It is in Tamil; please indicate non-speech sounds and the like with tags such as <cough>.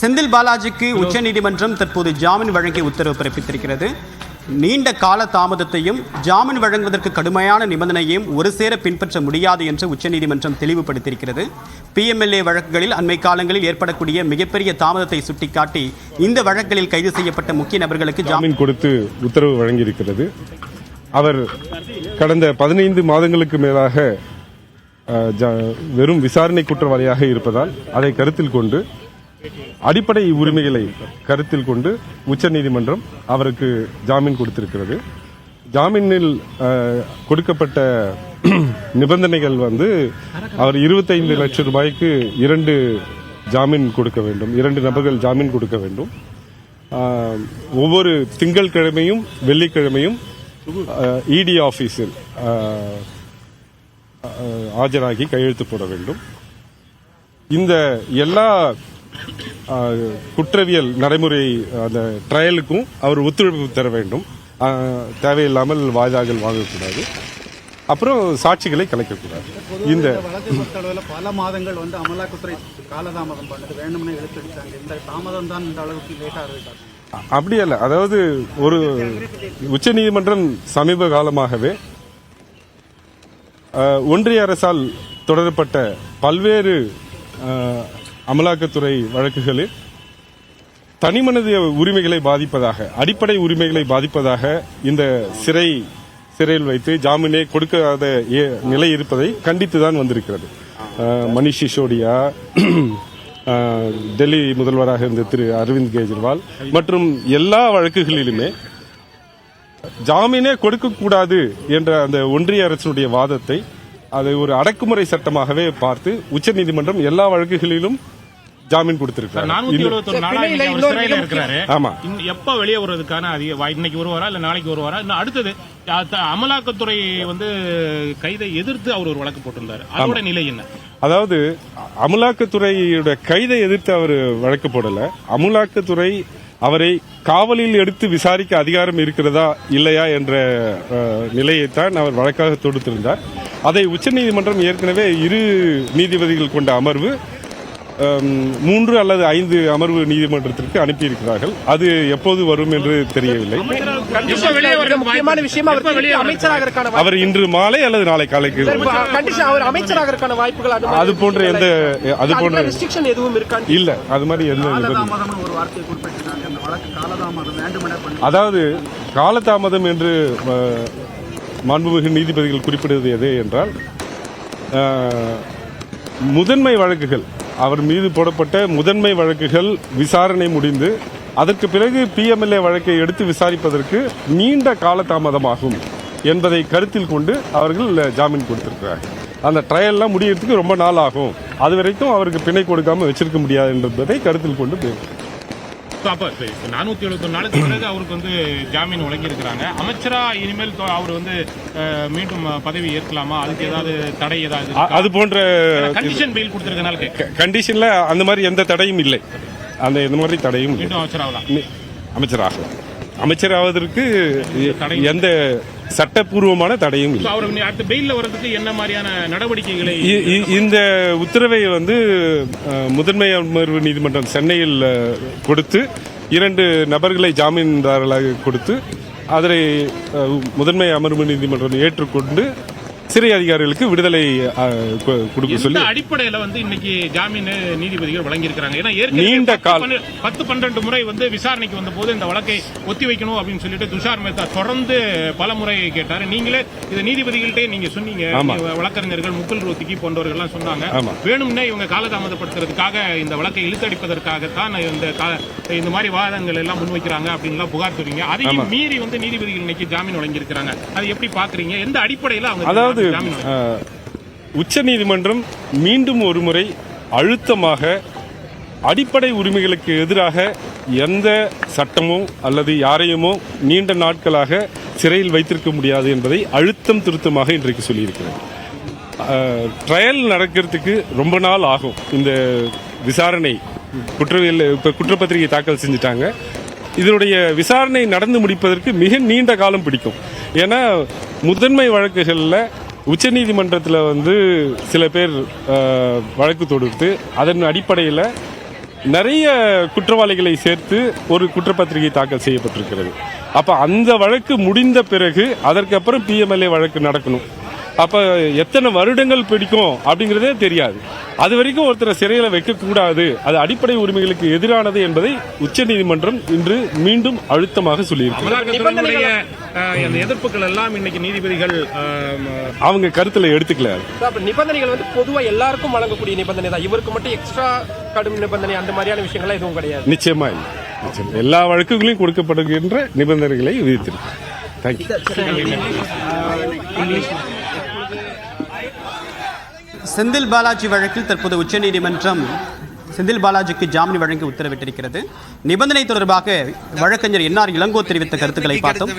செந்தில் பாலாஜிக்கு உச்சநீதிமன்றம் தற்போது ஜாமீன் வழங்கிய உத்தரவு பிறப்பித்திருக்கிறது. நீண்ட கால தாமதத்தையும் ஜாமீன் வழங்குவதற்கு கடுமையான நிபந்தனையையும் ஒரு சேர பின்பற்ற முடியாது என்று உச்சநீதிமன்றம் தெளிவுபடுத்தியிருக்கிறது. பிஎம்எல்ஏ வழக்குகளில் அண்மை காலங்களில் ஏற்படக்கூடிய மிகப்பெரிய தாமதத்தை சுட்டிக்காட்டி இந்த வழக்குகளில் கைது செய்யப்பட்ட முக்கிய நபர்களுக்கு ஜாமீன் கொடுத்து உத்தரவு வழங்கியிருக்கிறது. அவர் கடந்த பதினைந்து மாதங்களுக்கு மேலாக வெறும் விசாரணை குற்றவாளியாக இருப்பதால் அதை கருத்தில் கொண்டு அடிப்படை உரிமைகளை கருத்தில் கொண்டு உச்சநீதிமன்றம் அவருக்கு ஜாமீன் கொடுத்திருக்கிறது. ஜாமீனில் கொடுக்கப்பட்ட <clears throat> நிபந்தனைகள் வந்து அவர் இருபத்தைந்து லட்சம் ரூபாய்க்கு இரண்டு ஜாமீன் கொடுக்க வேண்டும். இரண்டு நபர்கள் ஜாமீன் கொடுக்க வேண்டும். ஒவ்வொரு திங்கட்கிழமையும் வெள்ளிக்கிழமையும் இடி ஆஃபீஸில் ஆஜராகி கையெழுத்து போட வேண்டும். இந்த எல்லா குற்றவியல் நடைமுறை அந்த ட்ரையலுக்கும் அவர் ஒத்துழைப்பு தர வேண்டும். தேவையில்லாமல் வாய்தாக்கள் வாங்கக்கூடாது. அப்புறம் சாட்சிகளை கலைக்கக்கூடாது. இந்த பல மாதங்கள் வந்து அமலாக்கத்துறை காலதாமதம் பண்ணது. வேணும்னே இழுத்தடிச்சாங்க இந்த தாமதம் தான் இந்த அளவுக்கு லேட்டாக அப்படி அல்ல. அதாவது ஒரு உச்சநீதிமன்றம் சமீப காலமாகவே ஒன்றிய அரசால் தொடரப்பட்ட பல்வேறு அமலாக்கத்துறை வழக்குகளில் தனிமனித உரிமைகளை பாதிப்பதாக அடிப்படை உரிமைகளை பாதிப்பதாக இந்த சிறை சிறையில் வைத்து ஜாமீனே கொடுக்காத ஏ- நிலை இருப்பதை கண்டித்துதான் வந்திருக்கிறது. மணிஷ் சிசோடியா டெல்லி முதல்வராக இருந்த திரு அரவிந்த் கெஜ்ரிவால் மற்றும் எல்லா வழக்குகளிலுமே ஜாமீனே கொடுக்கக்கூடாது என்ற அந்த ஒன்றிய அரசினுடைய வாதத்தை அதை ஒரு அடக்குமுறை சட்டமாகவே பார்த்து உச்சநீதிமன்றம் எல்லா வழக்குகளிலும் ஜாமீன் இருக்கிறாரு. ஆமா. எப்ப வெளியே வருவதற்கான அதிக இன்னைக்கு வருவாரா இல்ல நாளைக்கு வருவாரா இன்னும் அடுத்தது அமலாக்கத்துறை வந்து கைதை எதிர்த்து அவர் ஒரு வழக்கு போட்டிருந்தாரு. அதோட நிலை என்ன? அதாவது அமலாக்கத்துறையோட கைதை எதிர்த்து அவர் வழக்கு போடல. அமலாக்கத்துறை அவரை காவலில் எடுத்து விசாரிக்க அதிகாரம் இருக்கிறதா இல்லையா என்ற அஹ், நிலையைத்தான் அவர் வழக்காக தொடுத்திருந்தார். அதை உச்சநீதிமன்றம் ஏற்கனவே இரு நீதிபதிகள் கொண்ட அமர்வு அம், மூன்று அல்லது ஐந்து அமர்வு நீதிமன்றத்திற்கு அனுப்பியிருக்கிறார்கள். அது எப்போது வரும் என்று தெரியவில்லை. எப்ப வெளியே மிக முக்கியமான விஷயம் அவர் இன்று மாலை அல்லது நாளை காலைக்கு வாய்ப்புகள் அது போன்ற எந்த அது போன்ற ரெஸ்ட்ரிக்ஷன் எதுவும் இருக்கான்னு இல்ல அது மாதிரி எந்த அதாவது காலதாமதம் என்று மாண்புமிகு நீதிபதிகள் குறிப்பிடுவது எது என்றால் முதன்மை வழக்குகள் அவர் மீது போடப்பட்ட முதன்மை வழக்குகள் விசாரணை முடிந்து அதற்கு பிறகு பிஎம்எல்ஏ வழக்கை எடுத்து விசாரிப்பதற்கு நீண்ட காலதாமதமாகும் என்பதை கருத்தில் கொண்டு அவர்கள் ஜாமீன் கொடுத்திருக்கிறார்கள். அந்த ட்ரையல்லாம் முடியறதுக்கு ரொம்ப நாள் ஆகும். அது வரைக்கும் அவருக்கு பிணை கொடுக்காமல் வச்சிருக்க முடியாது என்பதை கருத்தில் கொண்டு அப்ப நானூத்தி எழுபத்தொரு நாளுக்கு பிறகு அவருக்கு வந்து ஜாமீன் வழங்கி இருக்கிறாங்க அமைச்சரா இனிமேல் அவர் வந்து மீண்டும் பதவி ஏற்கலாமா? அதுக்கு ஏதாவது தடை ஏதாவது அது போன்ற கண்டிஷன் பெயில் கொடுத்திருக்கனால கண்டிஷன்ல அந்த மாதிரி எந்த தடையும் இல்லை. அந்த இந்த மாதிரி தடையும் இல்லை. அமைச்சராகலாம். அமைச்சராகலாம். அமைச்சராவதற்கு எந்த சட்டப்பூர்வமான தடையும் இல்லை. அவர் நீ- அடுத்த பெயில்ல வர்றதுக்கு என்ன மாதிரியான நடவடிக்கைகளை இந்த உத்தரவை வந்து முதன்மை அமர்வு நீதிமன்றம் சென்னையில் கொடுத்து இரண்டு நபர்களை ஜாமீன்தாரர்களாக கொடுத்து அதனை முதன்மை அமர்வு நீதிமன்றம் ஏற்றுக்கொண்டு சிறை அதிகாரிகளுக்கு விடுதலை கொடுக்க சொல்லி அடிப்படையில வந்து இன்னைக்கு ஜாமீன் நீதிபதிகள் வழங்கியிருக்கிறாங்க? ஏன்னா நீண்ட கால- பத்து பன்னெண்டு முறை வந்து விசாரணைக்கு வந்த போது இந்த வழக்கை ஒத்தி வைக்கணும் அப்படின்னு சொல்லிட்டு துஷார் மேத்தா தொடர்ந்து பல முறை கேட்டாரு. நீங்களே இது நீதிபதிகள்ட்டே நீங்க சொன்னீங்க. வழக்கறிஞர்கள் முக்குல் ரோத்திக்கு போன்றவர்கள் எல்லாம் சொன்னாங்க. வேணும்னே இவங்க காலதாமதப்படுத்துறதுக்காக இந்த வழக்கை இழுத்தடிப்பதற்காகத்தான் இந்த இந்த மாதிரி வாதங்கள் எல்லாம் முன்வைக்கிறாங்க அப்படின்லாம் புகார் சொல்றீங்க அதையும் மீறி வந்து நீதிபதிகள் இன்னைக்கு ஜாமீன் வழங்கியிருக்கிறாங்க. அது எப்படி பாக்குறீங்க? எந்த அடிப்படையில அவங்க அதாவது அதாவது உச்ச நீதிமன்றம் மீண்டும் ஒரு முறை அழுத்தமாக அடிப்படை உரிமைகளுக்கு எதிராக எந்த சட்டமோ அல்லது யாரையுமோ நீண்ட நாட்களாக சிறையில் வைத்திருக்க முடியாது என்பதை அழுத்தம் திருத்தமாக இன்றைக்கு சொல்லியிருக்கிறது. ட்ரையல் நடக்கிறதுக்கு ரொம்ப நாள் ஆகும். இந்த விசாரணை குற்றவியல் இப்போ குற்றப்பத்திரிகை தாக்கல் செஞ்சுட்டாங்க. இதனுடைய விசாரணை நடந்து முடிப்பதற்கு மிக நீண்ட காலம் பிடிக்கும். ஏன்னா முதன்மை வழக்குகளில் உச்சநீதிமன்றத்தில் வந்து சில பேர் வழக்கு தொடுத்து அதன் அடிப்படையில் நிறைய குற்றவாளிகளை சேர்த்து ஒரு குற்றப்பத்திரிகை தாக்கல் செய்யப்பட்டிருக்கிறது. அப்போ அந்த வழக்கு முடிந்த பிறகு அதற்கப்புறம் பிஎம்எல்ஏ வழக்கு நடக்கணும். அப்ப எத்தனை வருடங்கள் பிடிக்கும் அப்படிங்கிறதே தெரியாது. அது வரைக்கும் ஒருத்தரை சிறையில வைக்கக்கூடாது. அது அடிப்படை உரிமைகளுக்கு எதிரானது என்பதை உச்சநீதிமன்றம் இன்று மீண்டும் அழுத்தமாக சொல்லியிருக்கு. எதிர்ப்புகள் எல்லாம் இன்னைக்கு நீதிபதிகள் அவங்க கருத்துல எடுத்துக்கல. நிபந்தனைகள் வந்து பொதுவா எல்லாருக்கும் வழங்கக்கூடிய நிபந்தனை தான். இவருக்கு மட்டும் எக்ஸ்ட்ரா கடும் நிபந்தனை அந்த மாதிரியான விஷயங்கள்லாம் எதுவும் கிடையாது. நிச்சயமா நிச்சயமா. இல்லை. எல்லா வழக்குகளையும் கொடுக்கப்படுகின்ற நிபந்தனைகளை விதித்திருக்கு. தேங்க்யூ செந்தில் பாலாஜி வழக்கில் தற்போது உச்சநீதிமன்றம் செந்தில் பாலாஜிக்கு ஜாமீன் வழங்கி உத்தரவிட்டிருக்கிறது. நிபந்தனை தொடர்பாக வழக்கறிஞர் என்ஆர் இளங்கோ தெரிவித்த கருத்துக்களை பார்த்தோம்.